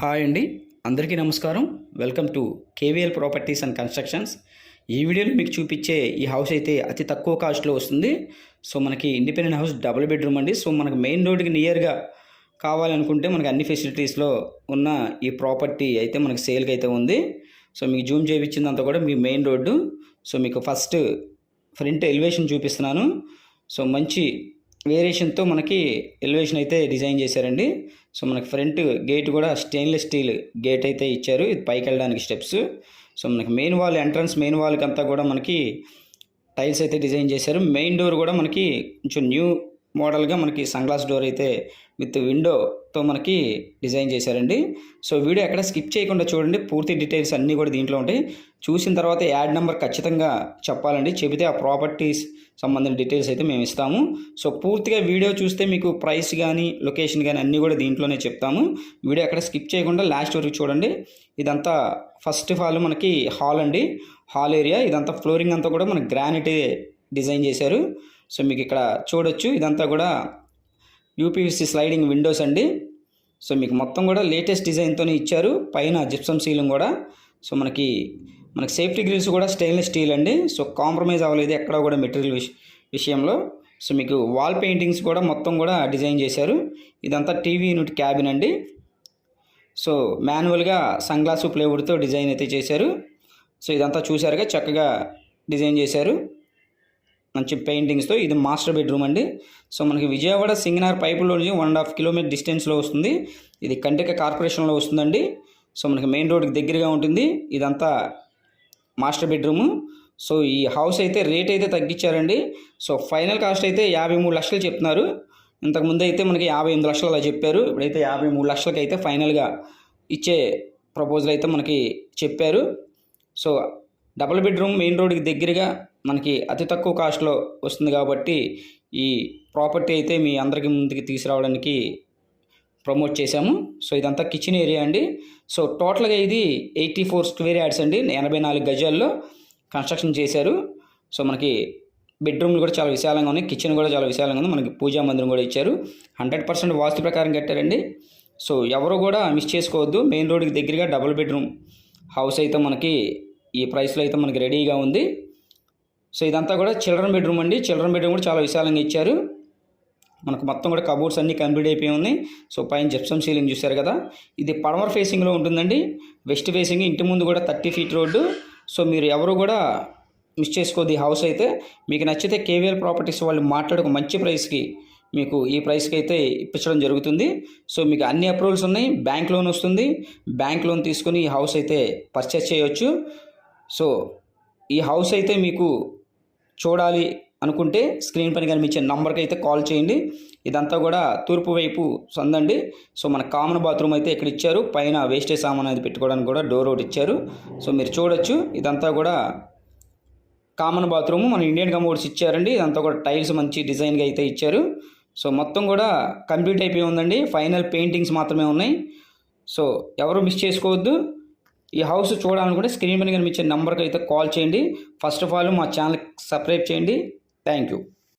Hi అండి. అందరికీ నమస్కారం. Welcome to KVL properties and constructions. ఈ వీడియోలో మీకు చూపించే ఈ హౌస్ అయితే అతి తక్కువ కాస్ట్లో వస్తుంది. సో మనకి ఇండిపెండెంట్ హౌస్ డబుల్ బెడ్రూమ్ అండి. సో మనకి మెయిన్ రోడ్కి నియర్గా కావాలనుకుంటే మనకి అన్ని ఫెసిలిటీస్లో ఉన్న ఈ ప్రాపర్టీ అయితే మనకి సేల్కి అయితే ఉంది. సో మీకు జూమ్ చేయించిందంతా కూడా మీ మెయిన్ రోడ్డు సో మీకు ఫస్ట్ ఫ్రంట్ ఎలివేషన్ చూపిస్తున్నాను. సో మంచి వేరియేషన్తో మనకి ఎలివేషన్ అయితే డిజైన్ చేశారండి. సో మనకి ఫ్రంట్ గేట్ కూడా స్టెయిన్లెస్ స్టీల్ గేట్ అయితే ఇచ్చారు. ఇది పైకి వెళ్ళడానికి స్టెప్స్. సో మనకి మెయిన్ వాల్ ఎంట్రన్స్ మెయిన్ వాల్కి అంతా కూడా మనకి టైల్స్ అయితే డిజైన్ చేశారు. మెయిన్ డోర్ కూడా మనకి కొంచెం న్యూ మోడల్గా మనకి సన్ గ్లాస్ డోర్ అయితే విత్ విండో తో మనకి డిజైన్ చేశారండి. సో వీడియో ఎక్కడ స్కిప్ చేయకుండా చూడండి. పూర్తి డీటెయిల్స్ అన్నీ కూడా దీంట్లో ఉంటాయి. చూసిన తర్వాత యాడ్ నెంబర్ ఖచ్చితంగా చెప్పాలండి. చెబితే ఆ ప్రాపర్టీస్ సంబంధించిన డీటెయిల్స్ అయితే మేము ఇస్తాము. సో పూర్తిగా వీడియో చూస్తే మీకు ప్రైస్ కానీ లొకేషన్ కానీ అన్నీ కూడా దీంట్లోనే చెప్తాము. వీడియో ఎక్కడ స్కిప్ చేయకుండా లాస్ట్ వరకు చూడండి. ఇదంతా ఫస్ట్ ఆఫ్ ఆల్ మనకి హాల్ అండి. Hall area. ఇదంతా ఫ్లోరింగ్ అంతా కూడా మనకి గ్రానైట్ డిజైన్ చేశారు. సో మీకు ఇక్కడ చూడొచ్చు. ఇదంతా కూడా యూపీవీసీ స్లైడింగ్ విండోస్ అండి. సో మీకు మొత్తం కూడా లేటెస్ట్ డిజైన్తోనే ఇచ్చారు. పైన జిప్సమ్ సీలింగ్ కూడా. సో మనకి మనకి సేఫ్టీ గ్రిల్స్ కూడా స్టెయిన్లెస్ స్టీల్ అండి. సో కాంప్రమైజ్ అవ్వలేదు ఎక్కడ కూడా మెటీరియల్ విషయంలో. సో మీకు వాల్ పెయింటింగ్స్ కూడా మొత్తం కూడా డిజైన్ చేశారు. ఇదంతా టీవీ యూనిట్ క్యాబిన్ అండి. సో మాన్యువల్గా సన్గ్లాసు ప్లేవుడ్తో డిజైన్ అయితే చేశారు. సో ఇదంతా చూశారుగా చక్కగా డిజైన్ చేశారు. మంచి పెయింటింగ్స్తో ఇది మాస్టర్ బెడ్రూమ్ అండి. సో మనకి విజయవాడ సింగనార్ పైపులో నుంచి వన్ అండ్ హాఫ్ కిలోమీటర్ డిస్టెన్స్లో వస్తుంది. ఇది కంటిక కార్పొరేషన్లో వస్తుందండి. సో మనకి మెయిన్ రోడ్కి దగ్గరగా ఉంటుంది. ఇదంతా మాస్టర్ బెడ్రూము. సో ఈ హౌస్ అయితే రేట్ అయితే తగ్గించారండి. సో ఫైనల్ కాస్ట్ అయితే యాభై మూడు లక్షలు చెప్తున్నారు. ఇంతకుముందు అయితే మనకి యాభై ఎనిమిది లక్షలు అలా చెప్పారు. ఇప్పుడైతే యాభై మూడు లక్షలకి అయితే ఫైనల్గా ఇచ్చే ప్రపోజల్ అయితే మనకి చెప్పారు. సో డబుల్ బెడ్రూమ్ మెయిన్ రోడ్కి దగ్గరగా మనకి అతి తక్కువ కాస్ట్లో వస్తుంది కాబట్టి ఈ ప్రాపర్టీ అయితే మీ అందరికీ ముందుకి తీసుకురావడానికి ప్రమోట్ చేశాము. సో ఇదంతా కిచెన్ ఏరియా అండి. సో టోటల్గా ఇది ఎయిటీ ఫోర్ స్క్వేర్ యార్డ్స్ అండి. ఎనభై నాలుగు గజాల్లో కన్స్ట్రక్షన్ చేశారు. సో మనకి బెడ్రూమ్లు కూడా చాలా విశాలంగా ఉన్నాయి. కిచెన్ కూడా చాలా విశాలంగా ఉంది. మనకి పూజా మందిరం కూడా ఇచ్చారు. హండ్రెడ్ పర్సెంట్ వాస్తు ప్రకారం కట్టారండి. సో ఎవరు కూడా మిస్ చేసుకోవద్దు. మెయిన్ రోడ్కి దగ్గరగా డబుల్ బెడ్రూమ్ హౌస్ అయితే మనకి ఈ ప్రైస్లో అయితే మనకి రెడీగా ఉంది. సో ఇదంతా కూడా చిల్డ్రన్ బెడ్రూమ్ అండి. చిల్డ్రన్ బెడ్రూమ్ కూడా చాలా విశాలంగా ఇచ్చారు. మనకు మొత్తం కూడా కబోర్డ్స్ అన్నీ కంప్లీట్ అయిపోయి ఉన్నాయి. సో పైన జెప్సమ్ సీలింగ్ చూశారు కదా. ఇది పడమర్ ఫేసింగ్లో ఉంటుందండి. వెస్ట్ ఫేసింగ్ ఇంటి ముందు కూడా థర్టీ ఫీట్ రోడ్డు. సో మీరు ఎవరు కూడా మిస్ చేసుకోద్ది ఈ హౌస్ అయితే. మీకు నచ్చితే కేవీఎల్ ప్రాపర్టీస్ వాళ్ళు మాట్లాడుకు మంచి ప్రైస్కి మీకు ఈ ప్రైస్కి అయితే ఇప్పించడం జరుగుతుంది. సో మీకు అన్ని అప్రూవల్స్ ఉన్నాయి. బ్యాంక్ లోన్ వస్తుంది. బ్యాంక్ లోన్ తీసుకొని ఈ హౌస్ అయితే పర్చేస్ చేయవచ్చు సో ఈ హౌస్ అయితే మీకు చూడాలి అనుకుంటే స్క్రీన్ పైన కనిపించే నంబర్కి అయితే కాల్ చేయండి. ఇదంతా కూడా తూర్పు వైపు సందండి. సో మన కామన్ బాత్రూమ్ అయితే ఇక్కడ ఇచ్చారు. పైన వేస్టేజ్ సామాన్ అనేది పెట్టుకోవడానికి కూడా డోర్ ఒకటి ఇచ్చారు. సో మీరు చూడొచ్చు. ఇదంతా కూడా కామన్ బాత్రూమ్ మన ఇండియన్ కమోడ్స్ ఇచ్చారండి. ఇదంతా కూడా టైల్స్ మంచి డిజైన్గా అయితే ఇచ్చారు. సో మొత్తం కూడా కంప్లీట్ అయిపోయి ఉందండి. ఫైనల్ పెయింటింగ్స్ మాత్రమే ఉన్నాయి. సో ఎవరు మిస్ చేసుకోవద్దు. ఈ హౌస్ చూడాలనుకుంటే స్క్రీన్ పైన కనిపించే నెంబర్కి అయితే కాల్ చేయండి. ఫస్ట్ ఆఫ్ ఆల్ మా ఛానల్ సబ్స్క్రైబ్ చేయండి. Thank you